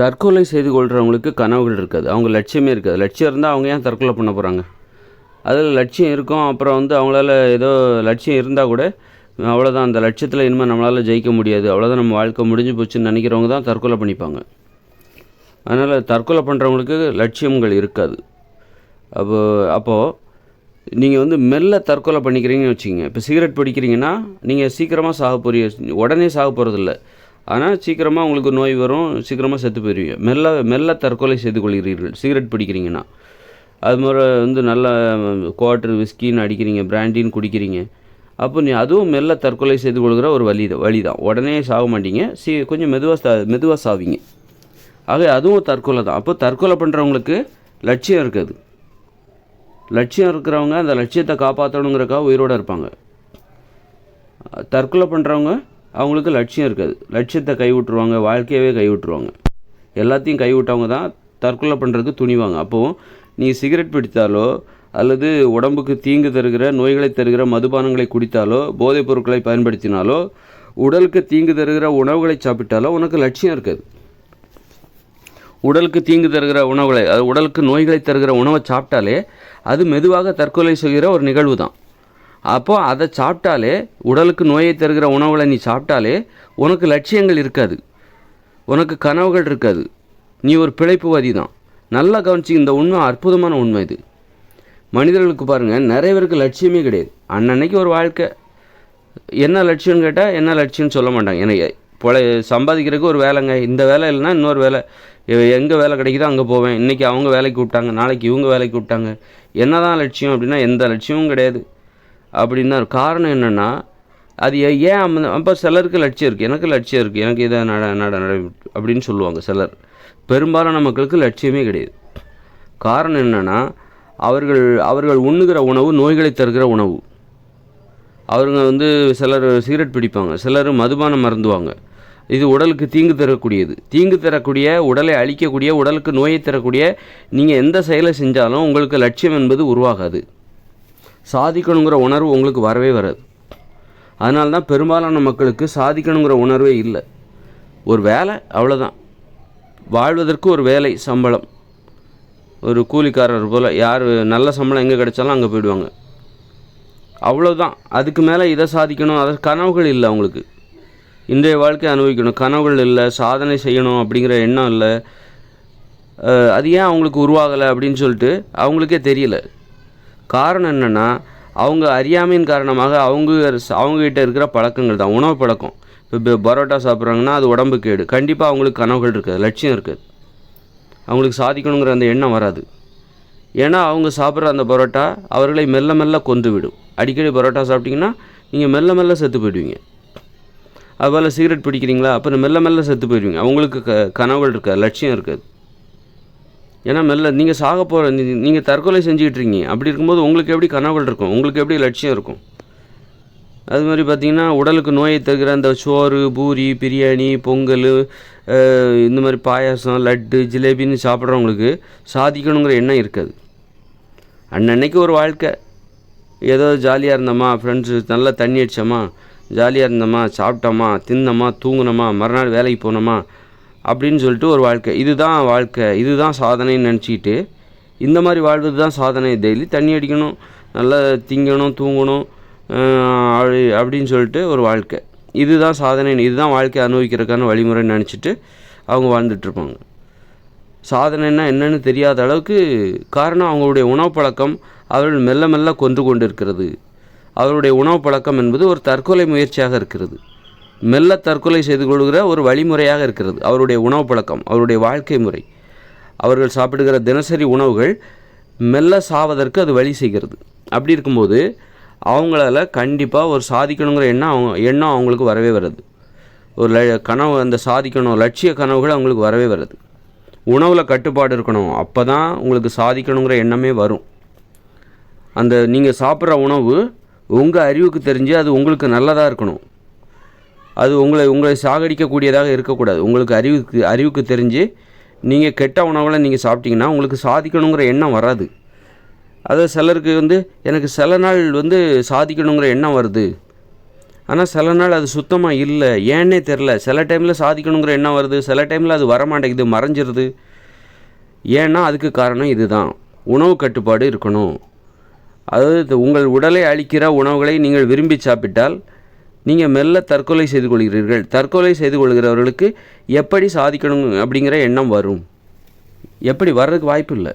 தற்கொலை செய்து கொள்கிறவங்களுக்கு கனவுகள் இருக்காது. அவங்க லட்சியமே இருக்காது. லட்சியம் இருந்தால் அவங்க ஏன் தற்கொலை பண்ண போகிறாங்க அதில் லட்சியம் இருக்கும். அப்புறம் வந்து அவங்களால ஏதோ லட்சியம் இருந்தால் கூட அவ்வளோதான் அந்த லட்சியத்தில் இனிமேல் நம்மளால் ஜெயிக்க முடியாது. அவ்வளோதான் நம்ம வாழ்க்கை முடிஞ்சு போச்சுன்னு நினைக்கிறவங்க தான் தற்கொலை பண்ணிப்பாங்க. அதனால் தற்கொலை பண்ணுறவங்களுக்கு லட்சியங்கள் இருக்காது. அப்போ அப்போது நீங்கள் வந்து மெல்ல தற்கொலை பண்ணிக்கிறீங்கன்னு வச்சுக்கோங்க. இப்போ சிகரெட் பிடிக்கிறீங்கன்னா நீங்கள் சீக்கிரமாக சாக போறீங்க. உடனே சாக போகிறதில்ல ஆனால் சீக்கிரமாக உங்களுக்கு நோய் வரும் சீக்கிரமாக செத்து போயிடுவீங்க மெல்ல மெல்ல தற்கொலை செய்து கொள்கிறீர்கள். சிகரெட் பிடிக்கிறீங்கன்னா. அது மாதிரி வந்து நல்ல குவாட்ரு விஸ்கின்னு அடிக்கிறீங்க பிராண்டின்னு குடிக்கிறீங்க. அப்போ நீ அதுவும் மெல்ல தற்கொலை செய்து கொள்கிற ஒரு வழி வழி தான். உடனே சாக மாட்டீங்க. சி கொஞ்சம் மெதுவாக சா மெதுவாக சாவீங்க. ஆக அதுவும் தற்கொலை தான். அப்போ தற்கொலை பண்ணுறவங்களுக்கு லட்சியம் இருக்காது. லட்சியம் இருக்கிறவங்க அந்த லட்சியத்தை காப்பாற்றணுங்கிறக்காக உயிரோடு இருப்பாங்க. தற்கொலை பண்ணுறவங்க அவங்களுக்கு லட்சியம் இருக்காது. லட்சியத்தை கைவிட்டுருவாங்க வாழ்க்கையவே கைவிட்டுருவாங்க. எல்லாத்தையும் கைவிட்டவங்க தான் தற்கொலை பண்ணுறதுக்கு துணிவாங்க. அப்போது நீ சிகரெட் பிடித்தாலோ அல்லது உடம்புக்கு தீங்கு தருகிற நோய்களை தருகிற மதுபானங்களை குடித்தாலோ போதைப் பொருட்களை பயன்படுத்தினாலோ உடலுக்கு தீங்கு தருகிற உணவுகளை சாப்பிட்டாலோ உனக்கு லட்சியம் இருக்காது. உடலுக்கு தீங்கு தருகிற உணவுகளை அது உடலுக்கு நோய்களை தருகிற உணவை சாப்பிட்டாலே அது மெதுவாக தற்கொலை செய்கிற ஒரு நிகழ்வு தான். அப்போது அதை சாப்பிட்டாலே உடலுக்கு நோயை தருகிற உணவுகளை நீ சாப்பிட்டாலே உனக்கு லட்சியங்கள் இருக்காது. உனக்கு கனவுகள் இருக்காது. நீ ஒரு பிழைப்புவாதி தான் நல்லா கவனிச்சு இந்த உண்மை அற்புதமான உண்மை இது. மனிதர்களுக்கு பாருங்கள் நிறைய பேருக்கு லட்சியமே கிடையாது. அன்னன்னைக்கு ஒரு வாழ்க்கை. என்ன லட்சியம்னு கேட்டால் என்ன லட்சியம்னு சொல்ல மாட்டாங்க. எனக்கு பொழை சம்பாதிக்கிறதுக்கு ஒரு வேலைங்க. இந்த வேலை இல்லைன்னா இன்னொரு வேலை. எங்கே வேலை கிடைக்குதோ அங்கே போவேன். இன்றைக்கி அவங்க வேலைக்கு கூப்பிட்டாங்க நாளைக்கு இவங்க வேலைக்கு கூப்பிட்டாங்க என்ன தான் லட்சியம் அப்படின்னா எந்த லட்சியமும் கிடையாது. அப்படின்னா காரணம் என்னென்னா அது ஏன் அப்போ சிலருக்கு லட்சியம் இருக்குது எனக்கு லட்சியம் இருக்குது எனக்கு இதை நட நட நட அப்படின்னு சொல்லுவாங்க சிலர். பெரும்பாலான மக்களுக்கு லட்சியமே கிடையாது. காரணம் என்னென்னா அவர்கள் அவர்கள் உண்ணுகிற உணவு நோய்களை தருகிற உணவு. அவருங்க வந்து சிலர் சிகரெட் பிடிப்பாங்க. சிலர் மதுபானம் மருந்துவாங்க. இது உடலுக்கு தீங்கு தரக்கூடியது. தீங்கு தரக்கூடிய உடலை அழிக்கக்கூடிய உடலுக்கு நோயை தரக்கூடிய நீங்கள் எந்த செயலை செஞ்சாலும் உங்களுக்கு லட்சியம் என்பது உருவாகாது. சாதிக்கணுங்கிற உணர்வு உங்களுக்கு வரவே வராது. அதனால தான் பெரும்பாலான மக்களுக்கு சாதிக்கணுங்கிற உணர்வே இல்லை. ஒரு வேலை அவ்வளோதான் வாழ்வதற்கு ஒரு வேலை சம்பளம். ஒரு கூலிக்காரர் போல் யார் நல்ல சம்பளம் எங்கே கிடைச்சாலும் அங்கே போயிடுவாங்க. அவ்வளோதான் அதுக்கு மேலே இதை சாதிக்கணும் அது கனவுகள் இல்லை அவங்களுக்கு. இன்றைய வாழ்க்கை அனுபவிக்கணும். கனவுகள் இல்லை சாதனை செய்யணும் அப்படிங்கிற எண்ணம் இல்லை. அது ஏன் அவங்களுக்கு உருவாகலை அப்படின்னு சொல்லிட்டு அவங்களுக்கே தெரியல. காரணம் என்னென்னா அவங்க அறியாமையின் காரணமாக அவங்க அவங்ககிட்ட இருக்கிற பழக்கங்கள் தான் உணவு பழக்கம். இப்போ பரோட்டா சாப்பிட்றாங்கன்னா அது உடம்பு கேடு. கண்டிப்பாக அவங்களுக்கு கனவுகள் இருக்காது லட்சியம் இருக்காது. அவங்களுக்கு சாதிக்கணுங்கிற அந்த எண்ணம் வராது. ஏன்னா அவங்க சாப்பிட்ற அந்த பரோட்டா அவர்களை மெல்ல மெல்ல கொந்து விடும். அடிக்கடி பரோட்டா சாப்பிட்டிங்கன்னா நீங்கள் மெல்ல மெல்ல செத்து போயிடுவீங்க. அதுபோல் சிகரெட் பிடிக்கிறீங்களா அப்புறம் மெல்ல மெல்ல செத்து போயிடுவீங்க. அவங்களுக்கு க கனவுகள் இருக்காது லட்சியம் இருக்காது. ஏன்னா மெல்ல நீங்கள் சாக போகிற நீங்கள் தற்கொலை செஞ்சுக்கிட்டு இருக்கீங்க அப்படி இருக்கும்போது உங்களுக்கு எப்படி கனவுகள் இருக்கும்? உங்களுக்கு எப்படி லட்சியம் இருக்கும்? அது மாதிரி பார்த்தீங்கன்னா உடலுக்கு நோயை தருகிற அந்த சோறு பூரி பிரியாணி பொங்கல் இந்த மாதிரி பாயாசம் லட்டு ஜிலேபின்னு சாப்பிட்றவங்களுக்கு சாதிக்கணுங்கிற எண்ணம் இருக்காது. அன்னன்னைக்கு ஒரு வாழ்க்கை. ஏதோ ஜாலியாக இருந்தோமா ஃப்ரெண்ட்ஸு நல்லா தண்ணி அடித்தோமா ஜாலியாக இருந்தோமா சாப்பிட்டோமா தின்னோமா தூங்குனோமா மறுநாள் வேலைக்கு போனோமா அப்படின்னு சொல்லிட்டு ஒரு வாழ்க்கை. இதுதான் வாழ்க்கை. இதுதான் சாதனைன்னு நினச்சிக்கிட்டு இந்த மாதிரி வாழ்வது தான் சாதனை. டெய்லி தண்ணி அடிக்கணும் நல்லா திங்கணும் தூங்கணும் அப்படி அப்படின்னு சொல்லிட்டு ஒரு வாழ்க்கை. இதுதான் சாதனை. இதுதான் வாழ்க்கை அனுபவிக்கிறதுக்கான வழிமுறைன்னு நினச்சிட்டு அவங்க வாழ்ந்துட்டுருப்பாங்க சாதனைன்னா என்னன்னு தெரியாத அளவுக்கு காரணம் அவங்களுடைய உணவு பழக்கம் அவர்கள் மெல்ல மெல்ல கொன்று கொண்டிருக்கிறது. அவருடைய உணவு பழக்கம் என்பது ஒரு தற்கொலை முயற்சியாக இருக்கிறது. மெல்ல தற்கொலை செய்து கொள்கிற ஒரு வழிமுறையாக இருக்கிறது. அவருடைய உணவு பழக்கம் அவருடைய வாழ்க்கை முறை. அவர்கள் சாப்பிடுகிற தினசரி உணவுகள் மெல்ல சாவதற்கு அது வழி செய்கிறது. அப்படி இருக்கும்போது அவங்களால கண்டிப்பாக ஒரு சாதிக்கணுங்கிற எண்ணம் அவங்க எண்ணம் அவங்களுக்கு வரவே வருது ஒரு ல கனவு அந்த சாதிக்கணும் லட்சிய கனவுகள் அவங்களுக்கு வரவே வருது உணவில் கட்டுப்பாடு இருக்கணும். அப்போ தான் உங்களுக்கு சாதிக்கணுங்கிற எண்ணமே வரும். அந்த நீங்கள் சாப்பிட்ற உணவு உங்கள் அறிவுக்கு தெரிஞ்சு அது உங்களுக்கு நல்லதாக இருக்கணும். அது உங்களை உங்களை சாகடிக்கக்கூடியதாக இருக்கக்கூடாது. உங்களுக்கு அறிவுக்கு அறிவுக்கு தெரிஞ்சு நீங்கள் கெட்ட உணவுகளை நீங்கள் சாப்பிட்டீங்கன்னா உங்களுக்கு சாதிக்கணுங்கிற எண்ணம் வராது. அதாவது சிலருக்கு வந்து எனக்கு சில நாள் வந்து சாதிக்கணுங்கிற எண்ணம் வருது. ஆனால் சில நாள் அது சுத்தமாக இல்லை. ஏன்னே தெரில சில டைமில் சாதிக்கணுங்கிற எண்ணம் வருது. சில டைமில் அது வரமாட்டேங்குது மறைஞ்சிருது. ஏன்னா அதுக்கு காரணம் இதுதான். உணவு கட்டுப்பாடு இருக்கணும். அதாவது உங்கள் உடலை அழிக்கிற உணவுகளை நீங்கள் விரும்பி சாப்பிட்டால் நீங்கள் மெல்ல தற்கொலை செய்து கொள்கிறீர்கள். தற்கொலை செய்து கொள்கிறவர்களுக்கு எப்படி சாதிக்கணும் அப்படிங்கிற எண்ணம் வரும். எப்படி வர்றதுக்கு வாய்ப்பு இல்லை.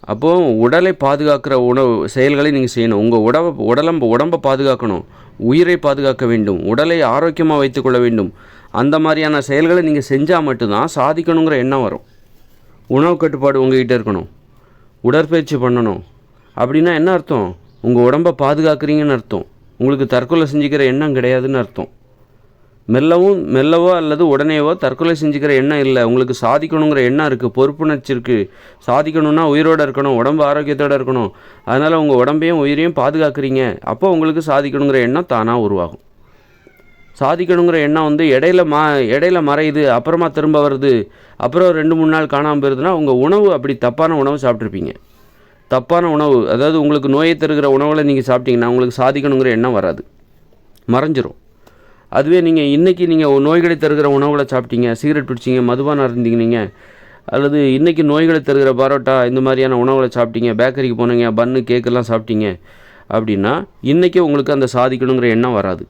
அப்போது உடலை பாதுகாக்கிற உணவு செயல்களை நீங்கள் செய்யணும். உங்கள் உடம்பை உடலம்ப உடம்பை பாதுகாக்கணும். உயிரை பாதுகாக்க வேண்டும். உடலை ஆரோக்கியமாக வைத்துக்கொள்ள வேண்டும். அந்த மாதிரியான செயல்களை நீங்கள் செஞ்சால் மட்டும்தான் சாதிக்கணுங்கிற எண்ணம் வரும். உணவு கட்டுப்பாடு உங்ககிட்ட இருக்கணும். உடற்பயிற்சி பண்ணணும். அப்படின்னா என்ன அர்த்தம்? உங்கள் உடம்பை பாதுகாக்கிறீங்கன்னு அர்த்தம். உங்களுக்கு தற்கொலை செஞ்சுக்கிற எண்ணம் கிடையாதுன்னு அர்த்தம். மெல்லவும் மெல்லவோ அல்லது உடனேவோ தற்கொலை செஞ்சுக்கிற எண்ணம் இல்லை. உங்களுக்கு சாதிக்கணுங்கிற எண்ணம் இருக்குது பொறுப்புணர்ச்சி இருக்குது சாதிக்கணும்னா உயிரோடு இருக்கணும் உடம்பு ஆரோக்கியத்தோடு இருக்கணும். அதனால் உங்கள் உடம்பையும் உயிரையும் பாதுகாக்கிறீங்க. அப்போ உங்களுக்கு சாதிக்கணுங்கிற எண்ணம் தானாக உருவாகும். சாதிக்கணுங்கிற எண்ணம் வந்து இடையில மா இடையில மறையுது அப்புறமா திரும்ப வருது. அப்புறம் ரெண்டு மூணு நாள் காணாமல் போயிருதுன்னா உங்கள் உணவு அப்படி தப்பான உணவு சாப்பிட்ருப்பீங்க தப்பான உணவு அதாவது உங்களுக்கு நோயை தருகிற உணவுகளை நீங்கள் சாப்பிட்டீங்கன்னா உங்களுக்கு சாதிக்கணுங்கிற எண்ணம் வராது. மறைஞ்சிரும். அதுவே நீங்கள் இன்றைக்கி நீங்கள் நோய்களை தருகிற உணவுகளை சாப்பிட்டீங்க சிகரெட் பிடிச்சிங்க மதுபானம் இருந்தீங்க அல்லது இன்றைக்கி நோய்களை தருகிற பரோட்டா இந்த மாதிரியான உணவுகளை சாப்பிட்டீங்க பேக்கரிக்கு போனீங்க பன்னு கேக்கெல்லாம் சாப்பிட்டீங்க அப்படின்னா இன்றைக்கி உங்களுக்கு அந்த சாதிக்கணுங்கிற எண்ணம் வராது.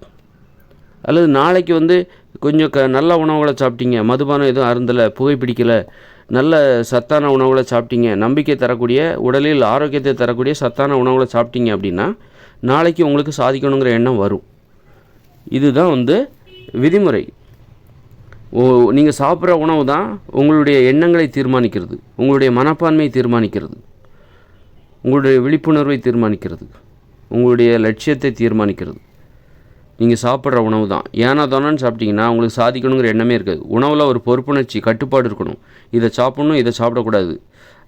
அல்லது நாளைக்கு வந்து கொஞ்சம் க நல்ல உணவுகளை சாப்பிட்டீங்க மதுபானம் எதுவும் அருந்தலை புகைப்பிடிக்கலை நல்ல சத்தான உணவுகளை சாப்பிட்டீங்க. நம்பிக்கை தரக்கூடிய உடலில் ஆரோக்கியத்தை தரக்கூடிய சத்தான உணவுகளை சாப்பிட்டீங்க அப்படின்னா நாளைக்கு உங்களுக்கு சாதிக்கணுங்கிற எண்ணம் வரும். இதுதான் வந்து விதிமுறை. ஓ நீங்கள் சாப்பிட்ற உணவு தான் உங்களுடைய எண்ணங்களை தீர்மானிக்கிறது. உங்களுடைய மனப்பான்மையை தீர்மானிக்கிறது. உங்களுடைய விழிப்புணர்வை தீர்மானிக்கிறது. உங்களுடைய லட்சியத்தை தீர்மானிக்கிறது. நீங்கள் சாப்பிட்ற உணவு தான் ஏன்னா தானேன்னு சாப்பிட்டீங்கன்னா உங்களுக்கு சாதிக்கணுங்கிற எண்ணமே இருக்காது. உணவில் ஒரு பொறுப்புணர்ச்சி கட்டுப்பாடு இருக்கணும். இதை சாப்பிட்ணும் இதை சாப்பிடக்கூடாது.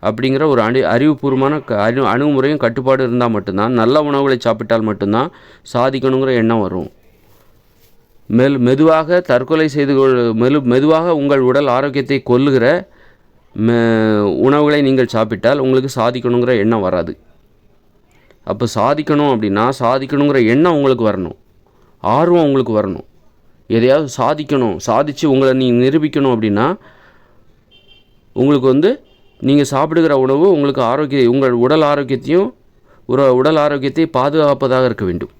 அப்படிங்கிற ஒரு அணி அறிவுபூர்வமான க அணு அணுகுமுறையும் கட்டுப்பாடு இருந்தால் மட்டும்தான் நல்ல உணவுகளை சாப்பிட்டால் மட்டும்தான் சாதிக்கணுங்கிற எண்ணம் வரும். மெல் மெதுவாக தற்கொலை செய்து கொள் மெலு மெதுவாக உங்கள் உடல் ஆரோக்கியத்தை கொல்லுகிற உணவுகளை நீங்கள் சாப்பிட்டால் உங்களுக்கு சாதிக்கணுங்கிற எண்ணம் வராது. அப்போ சாதிக்கணும் அப்படின்னா சாதிக்கணுங்கிற எண்ணம் உங்களுக்கு வரணும். ஆர்வம் உங்களுக்கு வரணும். எதையாவது சாதிக்கணும். சாதித்து உங்களை நீங்கள் நிரூபிக்கணும் அப்படின்னா உங்களுக்கு வந்து நீங்கள் சாப்பிடுகிற உணவு உங்களுக்கு ஆரோக்கிய உங்கள் உடல் ஆரோக்கியத்தையும் ஒரு உடல் ஆரோக்கியத்தை பாதுகாப்பதாக இருக்க வேண்டும்.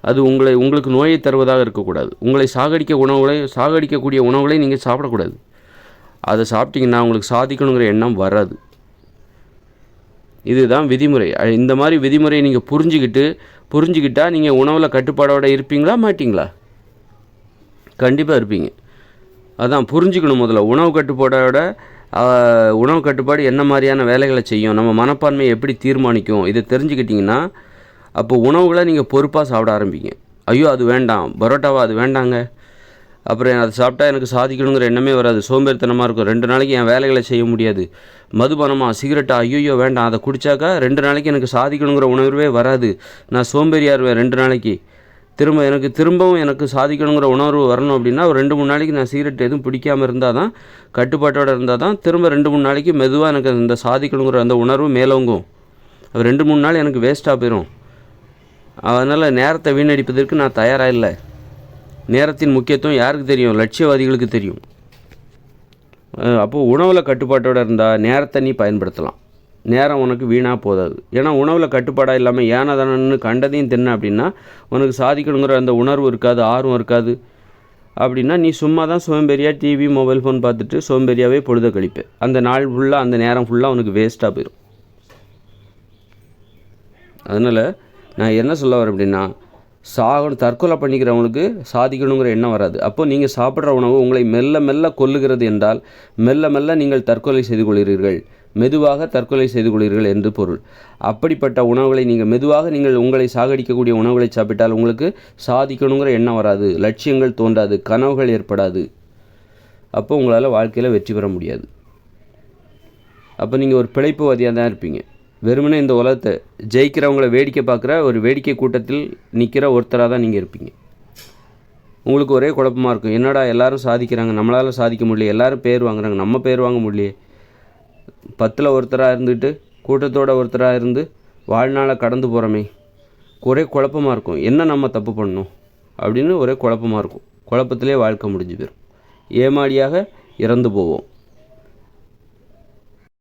அது உங்களை உங்களுக்கு நோயை தருவதாக இருக்கக்கூடாது. உங்களை சாகடிக்க உணவுகளை சாகடிக்கக்கூடிய உணவுகளை நீங்கள் சாப்பிடக்கூடாது. அதை சாப்பிட்டீங்கன்னா உங்களுக்கு சாதிக்கணுங்கிற எண்ணம் வராது. இதுதான் விதிமுறை. இந்த மாதிரி விதிமுறையை நீங்கள் புரிஞ்சுக்கிட்டு புரிஞ்சுக்கிட்டால் நீங்கள் உணவில் கட்டுப்பாடோடு இருப்பீங்களா மாட்டிங்களா? கண்டிப்பாக இருப்பீங்க. அதான் புரிஞ்சுக்கணும் முதல்ல. உணவு கட்டுப்பாடோட உணவு கட்டுப்பாடு என்ன மாதிரியான வேலைகளை செய்யும் நம்ம மனப்பான்மையை எப்படி தீர்மானிக்கும் இதை தெரிஞ்சுக்கிட்டிங்கன்னா அப்போ உணவுகளை நீங்கள் பொறுப்பாக சாப்பிட ஆரம்பிங்க. ஐயோ அது வேண்டாம். பரோட்டாவா அது வேண்டாங்க. அப்புறம் அதை சாப்பிட்டா எனக்கு சாதிக்கணுங்கிற எண்ணமே வராது. சோம்பேறித்தனமாக இருக்கும். ரெண்டு நாளைக்கு என் வேலைகளை செய்ய முடியாது. மதுபானமாக சிகரெட்டா ஐயோ வேண்டாம். அதை குடித்தாக்கா ரெண்டு நாளைக்கு எனக்கு சாதிக்கணுங்கிற உணர்வே வராது. நான் சோம்பேறியாக இருவேன் ரெண்டு நாளைக்கு. திரும்ப எனக்கு திரும்பவும் எனக்கு சாதிக்கணுங்கிற உணர்வு வரணும் அப்படின்னா ஒரு ரெண்டு மூணு நாளைக்கு நான் சிகரெட் எதுவும் பிடிக்காமல் இருந்தால் தான் கட்டுப்பாட்டோடு இருந்தால் தான் திரும்ப ரெண்டு மூணு நாளைக்கு மெதுவாக எனக்கு இந்த சாதிக்கணுங்கிற அந்த உணர்வு மேலோங்கும். அது ரெண்டு மூணு நாள் எனக்கு வேஸ்ட்டாக போயிடும் அதனால் நேரத்தை வீணடிப்பதற்கு நான் தயாராக இல்லை. நேரத்தின் முக்கியத்துவம் யாருக்கு தெரியும்? லட்சியவாதிகளுக்கு தெரியும். அப்போது உணவில் கட்டுப்பாட்டோடு இருந்தால் நேரத்தை நீ பயன்படுத்தலாம். நேரம் உனக்கு வீணாக போதாது. ஏன்னா உணவில் கட்டுப்பாடாக இல்லாமல் ஏன கண்டதையும் தின்ன அப்படின்னா உனக்கு சாதிக்கணுங்கிற அந்த உணர்வு இருக்காது ஆர்வம் இருக்காது. அப்படின்னா நீ சும்மா தான் சோம்பேறியாக டிவி மொபைல் ஃபோன் பார்த்துட்டு சோம்பேறியாகவே பொழுத கழிப்பேன் அந்த நாள் ஃபுல்லாக அந்த நேரம் ஃபுல்லாக உனக்கு வேஸ்ட்டாக போயிடும் அதனால் நான் என்ன சொல்ல வரேன் அப்படின்னா சாகணும் தற்கொலை பண்ணிக்கிறவங்களுக்கு சாதிக்கணுங்கிற எண்ணம் வராது. அப்போ நீங்கள் சாப்பிட்ற உணவு உங்களை மெல்ல மெல்ல கொல்லுகிறது என்றால் மெல்ல மெல்ல நீங்கள் தற்கொலை செய்து கொள்கிறீர்கள். மெதுவாக தற்கொலை செய்து கொள்கிறீர்கள் என்று பொருள். அப்படிப்பட்ட உணவுகளை நீங்கள் மெதுவாக நீங்கள் உங்களை சாகடிக்கக்கூடிய உணவுகளை சாப்பிட்டால் உங்களுக்கு சாதிக்கணுங்கிற எண்ணம் வராது. லட்சியங்கள் தோன்றாது கனவுகள் ஏற்படாது. அப்போ உங்களால் வாழ்க்கையில் வெற்றி பெற முடியாது. அப்போ நீங்கள் ஒரு பிழைப்புவாதியாக தான் இருப்பீங்க. வெறுமனே இந்த உலகத்தை ஜெயிக்கிறவங்கள வேடிக்கை பார்க்குற ஒரு வேடிக்கை கூட்டத்தில் நிற்கிற ஒருத்தராக தான் நீங்கள் இருப்பீங்க. உங்களுக்கு ஒரே குழப்பமாக இருக்கும். என்னடா எல்லோரும் சாதிக்கிறாங்க நம்மளால் சாதிக்க முடியல எல்லோரும் பேர் வாங்குறாங்க நம்ம பேர் வாங்க முடியலையே. பத்தில் ஒருத்தராக இருந்துட்டு கூட்டத்தோட ஒருத்தராக இருந்து வாழ்நாளை கடந்து போகிறோமே ஒரே குழப்பமாக இருக்கும். என்ன நம்ம தப்பு பண்ணணும்? அப்படின்னு ஒரே குழப்பமாக இருக்கும். குழப்பத்திலே வாழ்க்கை முடிஞ்சு போயிடும் ஏமாடியாக இறந்து போவோம்.